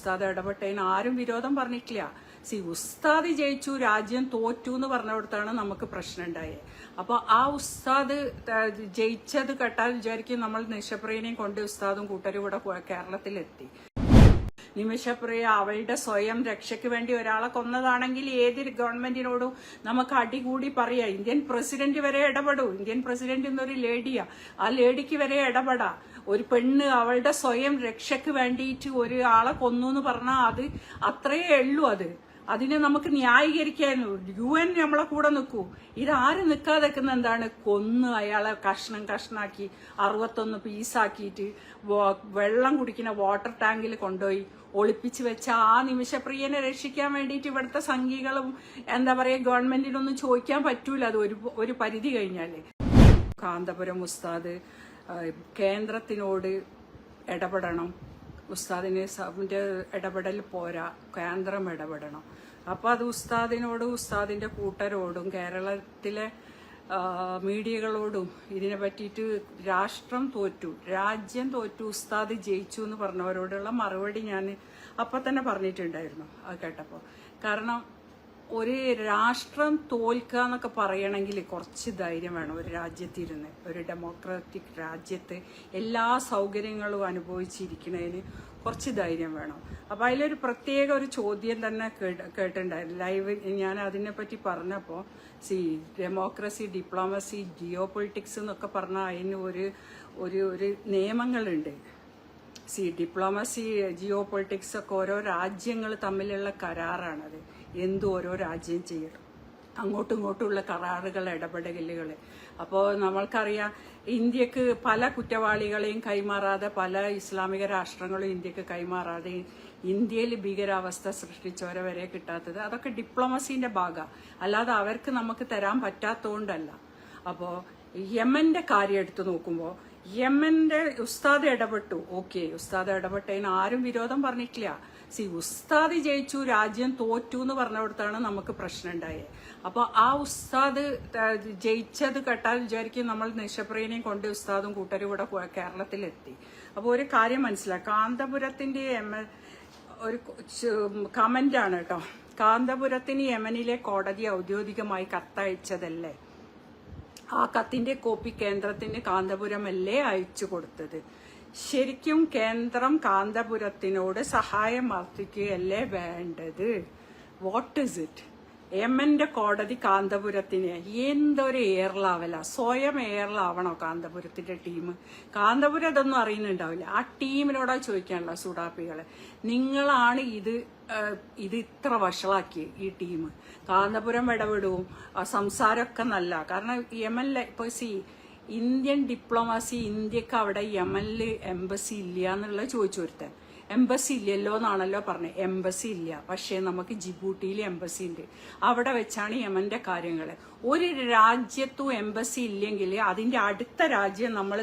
ഉസ്താദ് ഇടപെട്ടതിന് ആരും വിരോധം പറഞ്ഞിട്ടില്ല. സി ഉസ്താദ് ജയിച്ചു രാജ്യം തോറ്റു എന്ന് പറഞ്ഞിടത്താണ് നമുക്ക് പ്രശ്നം ഉണ്ടായത് അപ്പോൾ ആ ഉസ്താദ് ജയിച്ചത് കേട്ടാൽ വിചാരിക്കും നമ്മൾ നിശപ്രിയനെയും കൊണ്ട് ഉസ്താദും കൂട്ടരും കൂടെ കേരളത്തിലെത്തി. നിമിഷപ്രിയ അവളുടെ സ്വയം രക്ഷയ്ക്ക് വേണ്ടി ഒരാളെ കൊന്നതാണെങ്കിൽ ഏത് ഗവൺമെന്റിനോടും നമുക്ക് അടികൂടി പറയാം. ഇന്ത്യൻ പ്രസിഡന്റ് വരെ ഇടപെടൂ. ഇന്ത്യൻ പ്രസിഡന്റ് എന്നൊരു ലേഡിയാ. ആ ലേഡിക്ക് വരെ ഇടപെടാ. ഒരു പെണ്ണ് അവളുടെ സ്വയം രക്ഷയ്ക്ക് വേണ്ടിയിട്ട് ഒരാളെ കൊന്നു എന്ന് പറഞ്ഞാൽ അത് അത്രയേ ഉള്ളൂ അത്. അതിനെ നമുക്ക് ന്യായീകരിക്കാൻ യു എൻ നമ്മളെ കൂടെ നിൽക്കൂ. ഇതാരും നിൽക്കാതെ നിൽക്കുന്ന എന്താണ്? കൊന്ന് അയാളെ കഷ്ണം കഷ്ണാക്കി അറുപത്തൊന്ന് പീസാക്കിയിട്ട് വെള്ളം കുടിക്കുന്ന വാട്ടർ ടാങ്കിൽ കൊണ്ടുപോയി ഒളിപ്പിച്ച് വെച്ച ആ നിമിഷപ്രിയനെ രക്ഷിക്കാൻ വേണ്ടിയിട്ട് ഇവിടുത്തെ സംഘികളും എന്താ പറയുക ഗവൺമെന്റിനൊന്നും ചോദിക്കാൻ പറ്റൂല. അത് ഒരു ഒരു പരിധി കഴിഞ്ഞാലേ. കാന്തപുരം ഉസ്താദ് കേന്ദ്രത്തിനോട് ഇടപെടണം. ഉസ്താദിന് സബിന്റെ ഇടപെടൽ പോരാ കേന്ദ്രം ഇടപെടണം. അപ്പോൾ അത് ഉസ്താദിനോടും ഉസ്താദിന്റെ കൂട്ടരോടും കേരളത്തിലെ മീഡിയകളോടും ഇതിനെ പറ്റിയിട്ട് രാഷ്ട്രം തോറ്റു. രാജ്യം തോറ്റു ഉസ്താദ് ജയിച്ചു എന്ന് പറഞ്ഞവരോടുള്ള മറുപടി ഞാൻ അപ്പം തന്നെ പറഞ്ഞിട്ടുണ്ടായിരുന്നു അത് കേട്ടപ്പോൾ കാരണം ഒരു രാഷ്ട്രം തോൽക്കുക എന്നൊക്കെ പറയണമെങ്കിൽ കുറച്ച് ധൈര്യം വേണം ഒരു രാജ്യത്തിരുന്ന്. ഒരു ഡെമോക്രാറ്റിക് രാജ്യത്ത് എല്ലാ സൗകര്യങ്ങളും അനുഭവിച്ചിരിക്കുന്നതിന് കുറച്ച് ധൈര്യം വേണം. അപ്പം അതിലൊരു പ്രത്യേക ഒരു ചോദ്യം തന്നെ കേട്ട് കേട്ടിട്ടുണ്ടായിരുന്നു. ലൈവ് ഞാൻ അതിനെപ്പറ്റി പറഞ്ഞപ്പോൾ C democracy diplomacy geopolitics എന്നൊക്കെ പറഞ്ഞാൽ അതിന് ഒരു ഒരു ഒരു നിയമങ്ങളുണ്ട്. സി ഡിപ്ലോമസി ജിയോ പൊളിറ്റിക്സ് ഒക്കെ ഓരോ രാജ്യങ്ങൾ തമ്മിലുള്ള കരാറാണത്. എന്തു ഓരോ രാജ്യം ചെയ്യണം. അങ്ങോട്ടും ഇങ്ങോട്ടുമുള്ള കരാറുകൾ ഇടപെടലുകൾ അപ്പോൾ നമ്മൾക്കറിയാം ഇന്ത്യയ്ക്ക് പല കുറ്റവാളികളെയും കൈമാറാതെ പല ഇസ്ലാമിക രാഷ്ട്രങ്ങളും ഇന്ത്യയ്ക്ക് കൈമാറാതെ ഇന്ത്യയിൽ ഭീകരാവസ്ഥ സൃഷ്ടിച്ചവരെ വരെ കിട്ടാത്തത് അതൊക്കെ ഡിപ്ലോമസീന്റെ ഭാഗമാണ് അല്ലാതെ അവർക്ക് നമുക്ക് തരാൻ പറ്റാത്തതുകൊണ്ടല്ല അപ്പോൾ യമന്റെ കാര്യം എടുത്തു നോക്കുമ്പോൾ യമന്റെ ഉസ്താദ് ഇടപെട്ടു. ഓക്കെ ഉസ്താദ് ഇടപെട്ടതിന് ആരും വിരോധം പറഞ്ഞിട്ടില്ല. സി ഉസ്താദ് ജയിച്ചു രാജ്യം തോറ്റു എന്ന് പറഞ്ഞിടത്താണ് നമുക്ക് പ്രശ്നം ഉണ്ടായത് അപ്പോൾ ആ ഉസ്താദ് ജയിച്ചത് കേട്ടാൽ വിചാരിക്കും നമ്മൾ നിശപ്രിയനെയും കൊണ്ട് ഉസ്താദും കൂട്ടരും കൂടെ പോ- കേരളത്തിലെത്തി. അപ്പോൾ ഒരു കാര്യം മനസ്സിലായി കാന്തപുരത്തിന്റെ എം ഒരു കമന്റാണ് കേട്ടോ. കാന്തപുരത്തിന് യമനിലെ കോടതി ഔദ്യോഗികമായി കത്തയച്ചതല്ലേ? ആ കത്തിന്റെ കോപ്പി കേന്ദ്രത്തിന് കാന്തപുരമല്ലേ അയച്ചു കൊടുത്തത്. ശരിക്കും കേന്ദ്രം കാന്തപുരത്തിനോട് സഹായം അർത്ഥിക്കുകയല്ലേ വേണ്ടത്? വാട്ട് ഇസ് ഇറ്റ് എമ്മന്റെ കോടതി കാന്തപുരത്തിന് എന്തൊരു ഏറലാവല സ്വയം ഏറലാവണോ കാന്തപുരത്തിന്റെ ടീം കാന്തപുരം ഇതൊന്നും അറിയുന്നുണ്ടാവില്ല. ആ ടീമിനോടാ ചോദിക്കാനുള്ള സുഡാപ്പികളെ നിങ്ങളാണ് ഇത് ഇത് ഇത്ര വഷളാക്കി ഈ ടീം കാന്തപുരം ഇടപെടും. സംസാരമൊക്കെ നല്ല. കാരണം എം എൽ എ ഇപ്പൊ സി ഇന്ത്യൻ ഡിപ്ലോമസി ഇന്ത്യയ്ക്ക് അവിടെ യമനിൽ എംബസി ഇല്ല എന്നുള്ള ചോദിച്ചു ഒരുത്തൻ. എംബസി ഇല്ലല്ലോ എന്നാണല്ലോ പറഞ്ഞത് എംബസി ഇല്ല. പക്ഷേ നമുക്ക് ജിബൂട്ടിയിൽ എംബസി ഉണ്ട്. അവിടെ വെച്ചാണ് യമന്റെ കാര്യങ്ങൾ ഒരു രാജ്യത്തും എംബസി ഇല്ലെങ്കിൽ അതിന്റെ അടുത്ത രാജ്യം നമ്മൾ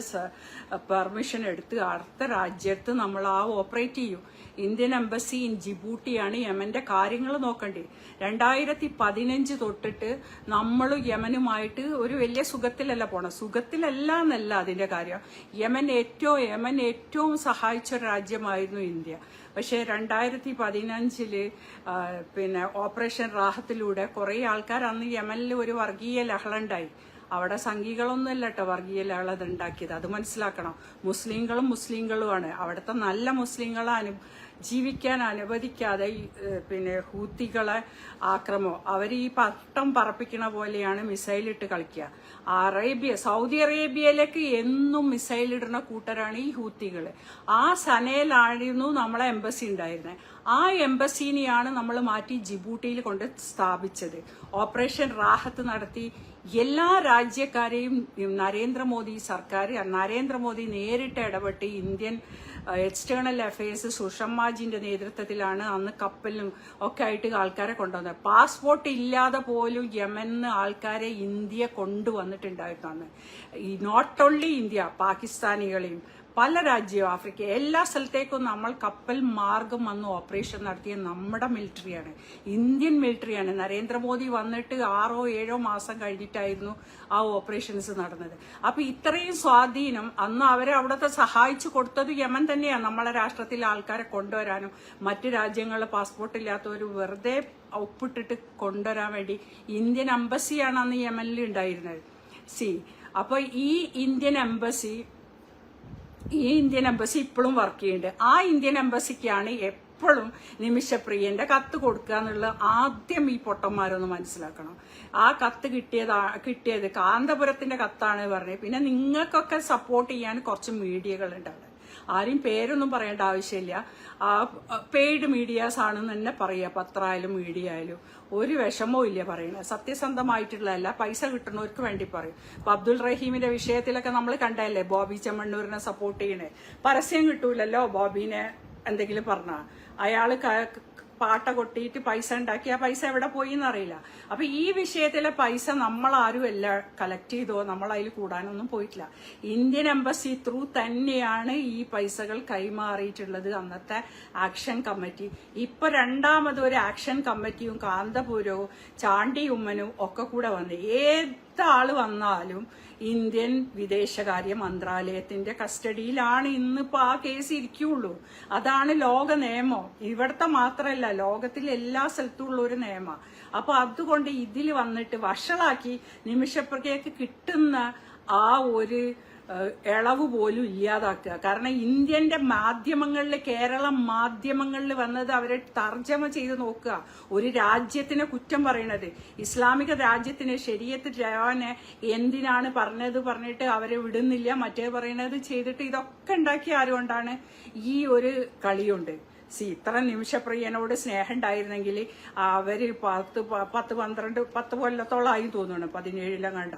പെർമിഷൻ എടുത്ത് അടുത്ത രാജ്യത്ത് നമ്മൾ ആ ഓപ്പറേറ്റ് ചെയ്യും. ഇന്ത്യൻ എംബസി ഇൻ ജിബൂട്ടിയാണ് യമന്റെ കാര്യങ്ങൾ നോക്കേണ്ടത് രണ്ടായിരത്തി പതിനഞ്ച് തൊട്ടിട്ട് നമ്മൾ യമനുമായിട്ട് ഒരു വലിയ സുഖത്തിലല്ല പോണം സുഖത്തിലല്ല എന്നല്ല അതിന്റെ കാര്യം. യമൻ ഏറ്റവും യമൻ ഏറ്റവും സഹായിച്ച ഒരു രാജ്യമായിരുന്നു ഇന്ത്യ. പക്ഷേ രണ്ടായിരത്തി പതിനഞ്ചിൽ പിന്നെ ഓപ്പറേഷൻ റാഹത്തിലൂടെ കുറേ ആൾക്കാർ അന്ന് യമനിൽ ഒരു വർഗീയ ലഹളണ്ടായി. അവിടെ സംഘികളൊന്നും ഇല്ല കേട്ടോ വർഗീയ ലഹളത് ഉണ്ടാക്കിയത് അത് മനസ്സിലാക്കണം. മുസ്ലിങ്ങളും മുസ്ലിങ്ങളുമാണ്. അവിടുത്തെ നല്ല മുസ്ലിങ്ങളെ അനു ജീവിക്കാൻ അനുവദിക്കാതെ പിന്നെ ഹൂത്തികളെ ആക്രമോ. അവർ ഈ പട്ടം പറപ്പിക്കണ പോലെയാണ് മിസൈലിട്ട് കളിക്കുക. അറേബ്യ സൗദി അറേബ്യയിലേക്ക് എന്നും മിസൈലിടുന്ന കൂട്ടരാണ് ഈ ഹൂത്തികൾ ആ സനയിലായിരുന്നു നമ്മളെ എംബസി ഉണ്ടായിരുന്നത് ആ എംബസിനെയാണ് നമ്മൾ മാറ്റി ജിബൂട്ടിയിൽ കൊണ്ട് സ്ഥാപിച്ചത്. ഓപ്പറേഷൻ റാഹത്ത് നടത്തി എല്ലാ രാജ്യക്കാരെയും നരേന്ദ്രമോദി സർക്കാർ നരേന്ദ്രമോദി നേരിട്ട് ഇടപെട്ട് ഇന്ത്യൻ എക്സ്റ്റേണൽ അഫയേഴ്സ് സുഷമ്മാജിന്റെ നേതൃത്വത്തിലാണ് അന്ന് കപ്പലും ഒക്കെ ആയിട്ട് ആൾക്കാരെ കൊണ്ടുവന്നത്. പാസ്പോർട്ട് ഇല്ലാതെ പോലും യമന്ന് ആൾക്കാരെ ഇന്ത്യ കൊണ്ടുവന്നിട്ടുണ്ടായിരുന്നു ഈ നോട്ട് ഓൺലി ഇന്ത്യ പാകിസ്ഥാനികളെയും പല രാജ്യവും ആഫ്രിക്ക എല്ലാ സ്ഥലത്തേക്കും നമ്മൾ കപ്പൽ മാർഗം വന്ന് ഓപ്പറേഷൻ നടത്തിയ നമ്മുടെ മിലിറ്ററിയാണ്. ഇന്ത്യൻ മിലിറ്ററിയാണ്. നരേന്ദ്രമോദി വന്നിട്ട് ആറോ ഏഴോ മാസം കഴിഞ്ഞിട്ടായിരുന്നു ആ ഓപ്പറേഷൻസ് നടന്നത്. അപ്പൊ ഇത്രയും സ്വാധീനം അന്ന് അവരെ അവിടുത്തെ സഹായിച്ചു കൊടുത്തത് യമൻ തന്നെയാണ് നമ്മളെ രാഷ്ട്രത്തിലെ ആൾക്കാരെ കൊണ്ടുവരാനും മറ്റു രാജ്യങ്ങളിലെ പാസ്പോർട്ട് ഇല്ലാത്തവർ വെറുതെ ഒപ്പിട്ടിട്ട് കൊണ്ടുവരാൻ വേണ്ടി ഇന്ത്യൻ എംബസിയാണ് അന്ന് യമനിൽ ഉണ്ടായിരുന്നത്. സി അപ്പൊ ഈ ഇന്ത്യൻ എംബസി ഈ ഇന്ത്യൻ എംബസി ഇപ്പോഴും വർക്ക് ചെയ്യുന്നുണ്ട് ആ ഇന്ത്യൻ എംബസിക്കാണ് എപ്പോഴും നിമിഷപ്രിയന്റെ കത്ത് കൊടുക്കുക എന്നുള്ള ആദ്യം ഈ പൊട്ടന്മാരൊന്ന് മനസ്സിലാക്കണം. ആ കത്ത് കിട്ടിയതാ കിട്ടിയത് കാന്തപുരത്തിന്റെ കത്താണ് പറഞ്ഞത്. പിന്നെ നിങ്ങൾക്കൊക്കെ സപ്പോർട്ട് ചെയ്യാൻ കുറച്ച് മീഡിയകളുണ്ട് അവിടെ. ആരും പേരൊന്നും പറയേണ്ട ആവശ്യമില്ല. പെയ്ഡ് മീഡിയാസ് ആണെന്ന് തന്നെ പറയുക പത്രമായാലും മീഡിയ ആയാലും. ഒരു വിഷമവും ഇല്ല പറയണത്. സത്യസന്ധമായിട്ടുള്ളതല്ല പൈസ കിട്ടുന്നവർക്ക് വേണ്ടി പറയും. ഇപ്പൊ അബ്ദുൾ റഹീമിന്റെ വിഷയത്തിലൊക്കെ നമ്മൾ കണ്ടല്ലേ ബോബി ചെമ്മണ്ണൂരിനെ സപ്പോർട്ട് ചെയ്യണേ. പരസ്യം കിട്ടൂലല്ലോ ബോബിനെ എന്തെങ്കിലും പറഞ്ഞ. അയാൾ ക- പാട്ട കൊട്ടിയിട്ട് പൈസ ഉണ്ടാക്കി. ആ പൈസ എവിടെ പോയി എന്നറിയില്ല അപ്പൊ ഈ വിഷയത്തിലെ പൈസ നമ്മൾ ആരും അല്ല കളക്ട് ചെയ്തോ നമ്മൾ അതിൽ കൂടാനൊന്നും പോയിട്ടില്ല. ഇന്ത്യൻ എംബസി ത്രൂ തന്നെയാണ് ഈ പൈസകൾ കൈമാറിയിട്ടുള്ളത് അന്നത്തെ ആക്ഷൻ കമ്മിറ്റി ഇപ്പൊ രണ്ടാമത് ഒരു ആക്ഷൻ കമ്മിറ്റിയും കാന്തപുരവും ചാണ്ടിയുമ്മനും ഒക്കെ കൂടെ വന്ന് ഏത് ആൾ വന്നാലും ഇന്ത്യൻ വിദേശകാര്യ മന്ത്രാലയത്തിന്റെ കസ്റ്റഡിയിലാണ് ഇന്നിപ്പോ ആ കേസ് ഇരിക്കുള്ളൂ. അതാണ് ലോക നിയമം. ഇവിടുത്തെ മാത്രമല്ല ലോകത്തിലെ എല്ലാ സ്ഥലത്തും ഉള്ള ഒരു നിയമം. അപ്പൊ അതുകൊണ്ട് ഇതിൽ വന്നിട്ട് വഷളാക്കി നിമിഷപ്രകയ്ക്ക് കിട്ടുന്ന ആ ഒരു ഇളവ് പോലും ഇല്ലാതാക്കുക. കാരണം ഇന്ത്യന്റെ മാധ്യമങ്ങളിൽ കേരളം മാധ്യമങ്ങളിൽ വന്നത് അവരെ തർജമ ചെയ്ത് നോക്കുക. ഒരു രാജ്യത്തിനെ കുറ്റം പറയണത്. ഇസ്ലാമിക രാജ്യത്തിന് ശരീരത്തിൽ ജവാനെ എന്തിനാണ് പറഞ്ഞത് പറഞ്ഞിട്ട് അവരെ വിടുന്നില്ല മറ്റേ പറയണത് ചെയ്തിട്ട് ഇതൊക്കെ ഉണ്ടാക്കിയ ആരുകൊണ്ടാണ് ഈ ഒരു കളിയുണ്ട്. സി ഇത്ര നിമിഷപ്രിയനോട് സ്നേഹം ഉണ്ടായിരുന്നെങ്കിൽ അവർ പത്ത് പത്ത് പന്ത്രണ്ട് പത്ത് കൊല്ലത്തോളമായി തോന്നുന്നു പതിനേഴിലും കണ്ട.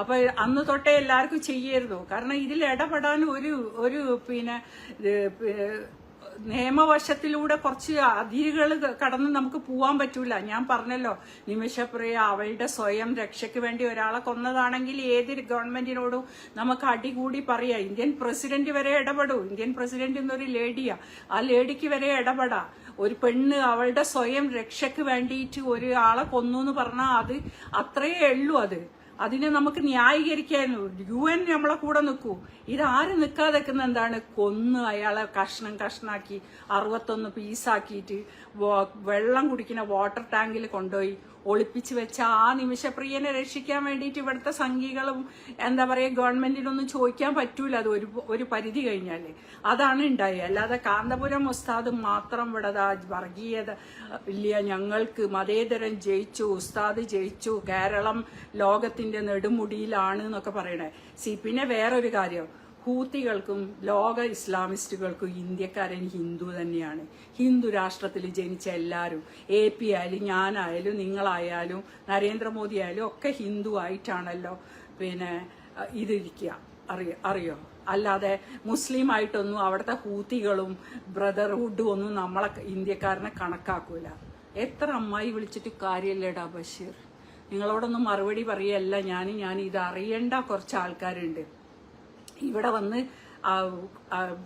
അപ്പൊ അന്ന് തൊട്ടേ എല്ലാവർക്കും ചെയ്യരുതോ? കാരണം ഇതിൽ ഇടപെടാൻ ഒരു ഒരു പിന്നെ നിയമവശത്തിലൂടെ കുറച്ച് അതിരുകൾ കടന്ന് നമുക്ക് പോവാൻ പറ്റൂല. ഞാൻ പറഞ്ഞല്ലോ നിമിഷപ്രിയ അവളുടെ സ്വയം രക്ഷയ്ക്ക് വേണ്ടി ഒരാളെ കൊന്നതാണെങ്കിൽ ഏത് ഗവൺമെന്റിനോടും നമുക്ക് അടികൂടി പറയാം ഇന്ത്യൻ പ്രസിഡന്റ് വരെ ഇടപെടും. ഇന്ത്യൻ പ്രസിഡന്റ് എന്നൊരു ലേഡിയാ. ആ ലേഡിക്ക് വരെ ഇടപെടാ. ഒരു പെണ്ണ് അവളുടെ സ്വയം രക്ഷയ്ക്ക് വേണ്ടിയിട്ട് ഒരാളെ കൊന്നു എന്ന് പറഞ്ഞാൽ അത് അത്രയേ ഉള്ളൂ അത്. അതിനെ നമുക്ക് ന്യായീകരിക്കാനോ യു എൻ നമ്മളെ കൂടെ നിൽക്കൂ. ഇതാരും നിൽക്കാതെ നിൽക്കുന്ന എന്താണ്? കൊന്ന് അയാളെ കഷ്ണം കഷ്ണാക്കി അറുപത്തൊന്ന് പീസാക്കിയിട്ട് വെള്ളം കുടിക്കുന്ന വാട്ടർ ടാങ്കിൽ കൊണ്ടുപോയി ഒളിപ്പിച്ച് വെച്ച ആ നിമിഷപ്രിയനെ രക്ഷിക്കാൻ വേണ്ടിയിട്ട് ഇവിടുത്തെ സംഘികളും എന്താ പറയുക ഗവൺമെന്റിനൊന്നും ചോദിക്കാൻ പറ്റൂല. അത് ഒരു ഒരു പരിധി കഴിഞ്ഞാലേ. അതാണ് ഉണ്ടായത്. അല്ലാതെ കാന്തപുരം ഉസ്താദ് മാത്രം ഇവിടെ വർഗീയത ഇല്ല. ഞങ്ങൾക്ക് മതേതരം ജയിച്ചു ഉസ്താദ് ജയിച്ചു കേരളം ലോകത്തിന്റെ നെടുമുടിയിലാണ് എന്നൊക്കെ പറയണേ. സി പിന്നെ വേറൊരു കാര്യം. ഹൂത്തികൾക്കും ലോക ഇസ്ലാമിസ്റ്റുകൾക്കും ഇന്ത്യക്കാരൻ ഹിന്ദു തന്നെയാണ്. ഹിന്ദു രാഷ്ട്രത്തിൽ ജനിച്ച എല്ലാവരും എ പി ആയാലും ഞാനായാലും നിങ്ങളായാലും നരേന്ദ്രമോദി ആയാലും ഒക്കെ ഹിന്ദു ആയിട്ടാണല്ലോ പിന്നെ ഇതിരിക്കുക അറിയ അറിയോ? അല്ലാതെ മുസ്ലിം ആയിട്ടൊന്നും അവിടുത്തെ ഹൂത്തികളും ബ്രദർഹുഡും ഒന്നും നമ്മളെ ഇന്ത്യക്കാരനെ കണക്കാക്കൂല. എത്ര അമ്മായി വിളിച്ചിട്ട് കാര്യമില്ലേടാ ബഷീർ. നിങ്ങളോടൊന്നും മറുപടി പറയല്ല. ഞാൻ ഞാൻ ഇത് അറിയേണ്ട കുറച്ച് ആൾക്കാരുണ്ട്. ഇവിടെ വന്ന് ആ,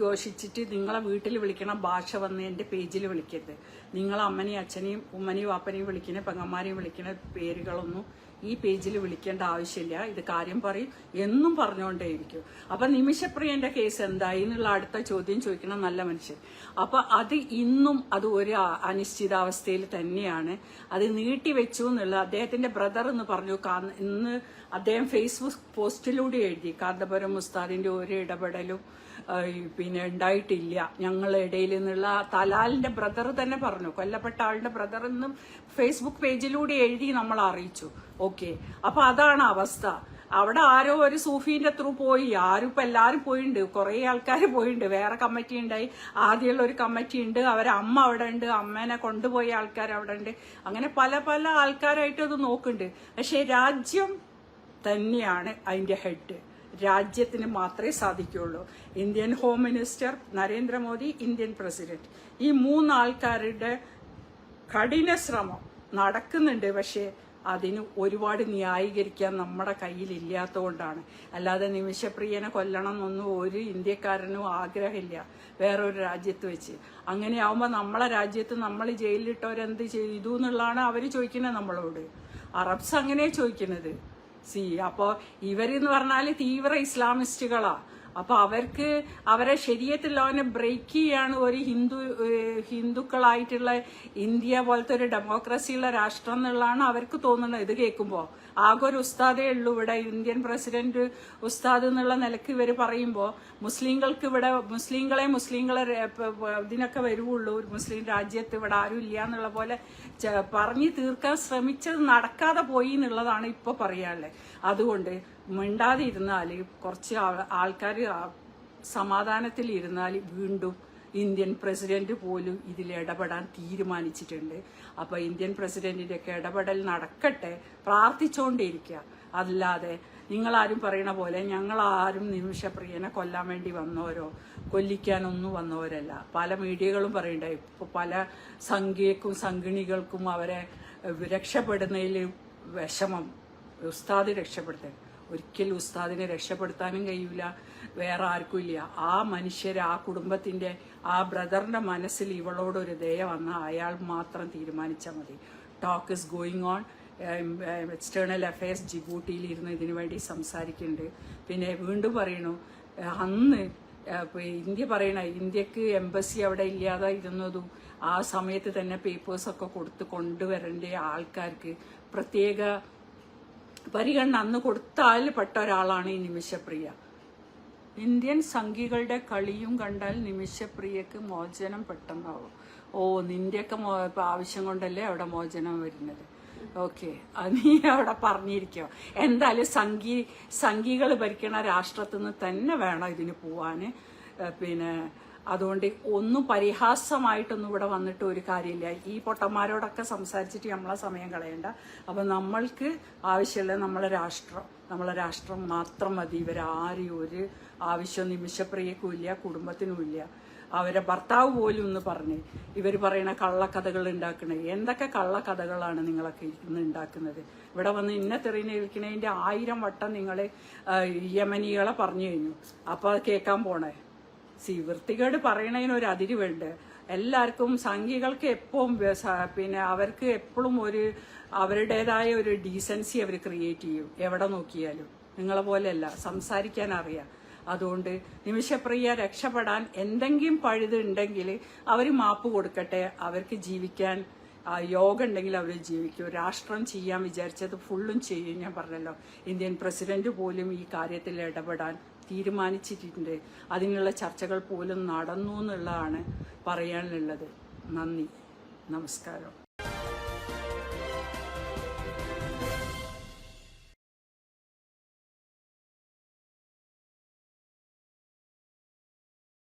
ഘോഷിച്ചിട്ട് നിങ്ങളെ വീട്ടിൽ വിളിക്കണ ഭാഷ വന്ന് എന്റെ പേജിൽ വിളിക്കരുത്. നിങ്ങളെ അമ്മനെയും അച്ഛനെയും ഉമ്മനെയും വാപ്പനെയും വിളിക്കണ പെങ്ങന്മാരെയും വിളിക്കണ പേരുകളൊന്നും ഈ പേജിൽ വിളിക്കേണ്ട ആവശ്യമില്ല. ഇത് കാര്യം പറയും. എന്നും പറഞ്ഞുകൊണ്ടേയിരിക്കും. അപ്പൊ നിമിഷപ്രിയന്റെ കേസ് എന്തായി എന്നുള്ള അടുത്ത ചോദ്യം ചോദിക്കണം നല്ല മനുഷ്യൻ. അപ്പൊ അത് ഇന്നും അത് ഒരു അനിശ്ചിതാവസ്ഥയിൽ തന്നെയാണ്. അത് നീട്ടിവെച്ചു എന്നുള്ള അദ്ദേഹത്തിന്റെ ബ്രദർ എന്ന് പറഞ്ഞു. ഇന്ന് അദ്ദേഹം ഫേസ്ബുക്ക് പോസ്റ്റിലൂടെ എഴുതി. കാന്തപുരം മുസ്താദിന്റെ ഒരു ഇടപെടലും പിന്നെ ഉണ്ടായിട്ടില്ല. ഞങ്ങളുടെ ഇടയിൽ നിന്നുള്ള തലാലിന്റെ ബ്രദർ തന്നെ പറഞ്ഞു. കൊല്ലപ്പെട്ട ആളുടെ ബ്രദർ എന്നും ഫേസ്ബുക്ക് പേജിലൂടെ എഴുതി നമ്മൾ അറിയിച്ചു. ഓക്കെ അപ്പൊ അതാണ് അവസ്ഥ. അവിടെ ആരോ ഒരു സൂഫീന്റെ ത്രൂ പോയി. ആരും ഇപ്പൊ എല്ലാരും പോയിണ്ട്. കുറെ ആൾക്കാർ പോയിണ്ട്. വേറെ കമ്മിറ്റി ഉണ്ടായി. ആദ്യമുള്ള ഒരു കമ്മിറ്റി ഉണ്ട്. അവരെ അമ്മ അവിടെ ഉണ്ട്. അമ്മേനെ കൊണ്ടുപോയ ആൾക്കാർ അവിടെ ഉണ്ട്. അങ്ങനെ പല പല ആൾക്കാരായിട്ട് അത് നോക്കുന്നുണ്ട് പക്ഷെ രാജ്യം തന്നെയാണ് അതിന്റെ ഹെഡ് രാജ്യത്തിന് മാത്രമേ സാധിക്കുകയുള്ളൂ. Indian home minister Narendra Modi Indian president ഈ മൂന്നാൾക്കാരുടെ കഠിന ശ്രമം നടക്കുന്നുണ്ട്. പക്ഷേ അതിന് ഒരുപാട് ന്യായീകരിക്കാൻ നമ്മുടെ കയ്യിൽ ഇല്ലാത്തതുകൊണ്ടാണ് അല്ലാതെ നിമിഷപ്രിയനെ കൊല്ലണം എന്നൊന്നും ഒരു ഇന്ത്യക്കാരനും ആഗ്രഹമില്ല. വേറൊരു രാജ്യത്ത് വെച്ച്. അങ്ങനെയാവുമ്പോൾ നമ്മളെ രാജ്യത്ത് നമ്മൾ ജയിലിലിട്ടവരെന്ത് ചെയ്തു എന്നുള്ളതാണ് അവർ ചോദിക്കുന്നത് നമ്മളോട്. അറബ്സ് അങ്ങനെ ചോദിക്കുന്നത്. സി അപ്പോൾ ഇവരെന്ന് പറഞ്ഞാൽ തീവ്ര ഇസ്ലാമിസ്റ്റുകളാ. അപ്പൊ അവർക്ക് അവരെ അവനെ ബ്രേക്ക് ചെയ്യാണ് ഒരു ഹിന്ദു ഹിന്ദുക്കളായിട്ടുള്ള ഇന്ത്യ പോലത്തെ ഒരു ഡെമോക്രസിയുള്ള രാഷ്ട്രം എന്നുള്ളതാണ് അവർക്ക് തോന്നുന്നത്. ഇത് കേൾക്കുമ്പോൾ ആകെ ഒരു ഉസ്താദേ ഉള്ളൂ ഇവിടെ ഇന്ത്യൻ പ്രസിഡന്റ് ഉസ്താദ് എന്നുള്ള നിലയ്ക്ക് ഇവർ പറയുമ്പോൾ മുസ്ലിങ്ങൾക്ക് ഇവിടെ മുസ്ലിങ്ങളെ മുസ്ലിങ്ങളെ ഇതിനൊക്കെ വരുവുള്ളൂ. ഒരു മുസ്ലിം രാജ്യത്ത് ഇവിടെ ആരും ഇല്ല എന്നുള്ള പോലെ പറഞ്ഞു തീർക്കാൻ ശ്രമിച്ചത് നടക്കാതെ പോയി എന്നുള്ളതാണ് ഇപ്പൊ പറയാനുള്ളത്. അതുകൊണ്ട് മിണ്ടാതെ ഇരുന്നാൽ കുറച്ച് ആൾക്കാർ സമാധാനത്തിൽ ഇരുന്നാൽ വീണ്ടും ഇന്ത്യൻ പ്രസിഡന്റ് പോലും ഇതിൽ ഇടപെടാൻ തീരുമാനിച്ചിട്ടുണ്ട്. അപ്പൊ ഇന്ത്യൻ പ്രസിഡന്റിന്റെ ഒക്കെ ഇടപെടൽ നടക്കട്ടെ പ്രാർത്ഥിച്ചുകൊണ്ടിരിക്കുക അല്ലാതെ നിങ്ങളാരും പറയണ പോലെ ഞങ്ങളാരും നിമിഷപ്രിയനെ കൊല്ലാൻ വേണ്ടി വന്നവരോ കൊല്ലിക്കാനൊന്നും വന്നവരല്ല. പല മീഡിയകളും പറയണ്ടേ ഇപ്പൊ പല സംഖ്യക്കും സംഘിണികൾക്കും അവരെ രക്ഷപ്പെടുന്നതിൽ വിഷമം ഉസ്താദ് രക്ഷപ്പെടുത്താൻ ഒരിക്കലും ഉസ്താദിനെ രക്ഷപ്പെടുത്താനും കഴിയൂല. വേറെ ആർക്കും ഇല്ല. ആ മനുഷ്യർ ആ കുടുംബത്തിന്റെ ആ ബ്രദറിന്റെ മനസ്സിൽ ഇവളോടൊരു ദയ വന്ന അയാൾ മാത്രം തീരുമാനിച്ചാൽ മതി. Talk is going on external affairs ജിബൂട്ടിയിൽ ഇരുന്ന് ഇതിനു വേണ്ടി സംസാരിക്കുന്നുണ്ട്. പിന്നെ വീണ്ടും പറയണു അന്ന് ഇന്ത്യ പറയണ ഇന്ത്യയ്ക്ക് എംബസി അവിടെ ഇല്ലാതെ ഇരുന്നതും ആ സമയത്ത് തന്നെ പേപ്പേഴ്സൊക്കെ കൊടുത്ത് കൊണ്ടുവരേണ്ട ആൾക്കാർക്ക് പ്രത്യേക പരിഗണന അന്ന് കൊടുത്താൽ പെട്ട ഒരാളാണ് ഈ നിമിഷപ്രിയ. ഇന്ത്യൻ സംഘികളുടെ കളിയും കണ്ടാൽ നിമിഷപ്രിയക്ക് മോചനം പെട്ടെന്നാവും. ഓ നിന്റെയൊക്കെ ആവശ്യം കൊണ്ടല്ലേ അവിടെ മോചനം വരുന്നത്? ഓക്കെ നീ അവിടെ പറഞ്ഞിരിക്കോ? എന്തായാലും സംഘി സംഘികൾ ഭരിക്കണ രാഷ്ട്രത്തിൽ നിന്ന് തന്നെ വേണം ഇതിന് പോവാന്. പിന്നെ അതുകൊണ്ട് ഒന്നും പരിഹാസമായിട്ടൊന്നും ഇവിടെ വന്നിട്ട് ഒരു കാര്യമില്ല. ഈ പൊട്ടന്മാരോടൊക്കെ സംസാരിച്ചിട്ട് നമ്മളെ സമയം കളയണ്ട. അപ്പം നമ്മൾക്ക് ആവശ്യമുള്ള നമ്മളെ രാഷ്ട്രം നമ്മളെ രാഷ്ട്രം മാത്രം മതി. ഇവരാരും ഒരു ആവശ്യം നിമിഷപ്രിയക്കും ഇല്ല കുടുംബത്തിനും ഇല്ല. അവരെ ഭർത്താവ് പോലും ഒന്ന് പറഞ്ഞ് ഇവർ പറയുന്ന കള്ളക്കഥകൾ ഉണ്ടാക്കണേ. എന്തൊക്കെ കള്ളക്കഥകളാണ് നിങ്ങളൊക്കെ ഇന്ന് ഉണ്ടാക്കുന്നത്? ഇവിടെ വന്ന് ഇന്ന തെറിഞ്ഞേൽക്കുന്നതിന്റെ ആയിരം വട്ടം നിങ്ങൾ യമനികളെ പറഞ്ഞു കഴിഞ്ഞു. അപ്പോൾ അത് കേൾക്കാൻ പോണേ? സി വൃത്തികേട് പറയണതിന് ഒരു അതിര് എല്ലാവർക്കും സംഘികൾക്ക് എപ്പോഴും പിന്നെ അവർക്ക് എപ്പോഴും ഒരു അവരുടേതായ ഒരു ഡീസൻസി അവർ ക്രിയേറ്റ് ചെയ്യും. എവിടെ നോക്കിയാലും. നിങ്ങളെ പോലെയല്ല. സംസാരിക്കാൻ അറിയാം. അതുകൊണ്ട് നിമിഷപ്രിയ രക്ഷപ്പെടാൻ എന്തെങ്കിലും പഴുത് ഉണ്ടെങ്കിൽ അവർ മാപ്പ് കൊടുക്കട്ടെ. അവർക്ക് ജീവിക്കാൻ യോഗ ഉണ്ടെങ്കിൽ അവർ ജീവിക്കും. രാഷ്ട്രം ചെയ്യാൻ വിചാരിച്ചത് ഫുള്ളും ചെയ്യും. ഞാൻ പറഞ്ഞല്ലോ. ഇന്ത്യൻ പ്രസിഡന്റ് പോലും ഈ കാര്യത്തിൽ ഇടപെടാൻ തീരുമാനിച്ചിട്ടുണ്ട്. അതിനുള്ള ചർച്ചകൾ പോലും നടന്നു എന്നുള്ളതാണ് പറയാനുള്ളത്. നന്ദി. നമസ്കാരം.